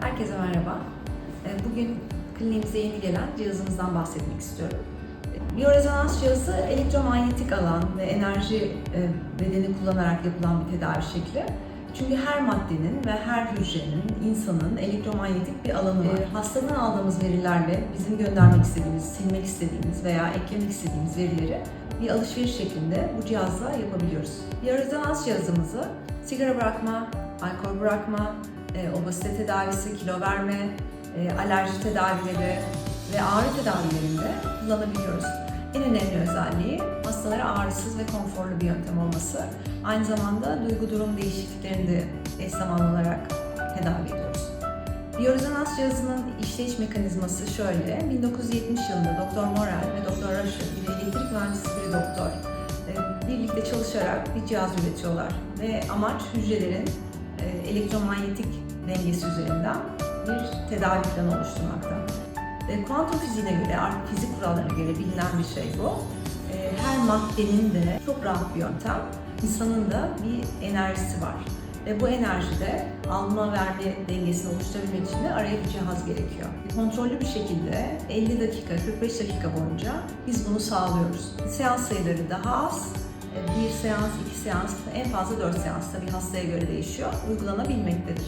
Herkese merhaba. Ee, Bugün kliniğimize yeni gelen cihazımızdan bahsetmek istiyorum. Biyorezonans cihazı elektromanyetik alan ve enerji e, bedeni kullanarak yapılan bir tedavi şekli. Çünkü her maddenin ve her hücrenin, insanın elektromanyetik bir alanı var. Hastadan aldığımız verilerle bizim göndermek istediğimiz, silmek istediğimiz veya eklemek istediğimiz verileri bir alışveriş şeklinde bu cihazla yapabiliyoruz. Biyorezonans cihazımızı sigara bırakma, alkol bırakma, e, obezite tedavisi, kilo verme, e, alerji tedavileri ve ağrı tedavilerinde kullanabiliyoruz. En önemli özelliği hastalara ağrısız ve konforlu bir yöntem olması. Aynı zamanda duygu durum değişikliklerini de eş zamanlı olarak tedavi ediyoruz. Biyorezonans cihazının işleyiş mekanizması şöyle. 1970 yılında Dr. Morel ve Dr. Russell gibi elektrik mühendisi bir doktor e, birlikte çalışarak bir cihaz üretiyorlar. Ve amaç hücrelerin e, elektromanyetik dengesi üzerinden bir tedavi planı oluşturmakta. E, Kuantum fiziğine göre, fizik kurallarına göre bilinen bir şey bu. E, Her maddenin de çok rahat bir yöntem, insanın da bir enerjisi var. Ve bu enerjide alma verme dengesini oluşturabilmek için de araya bir cihaz gerekiyor. Kontrollü bir şekilde 50 dakika, 45 dakika boyunca biz bunu sağlıyoruz. Seans sayıları daha az, bir seans, iki seans, en fazla dört seans tabii hastaya göre değişiyor, uygulanabilmektedir.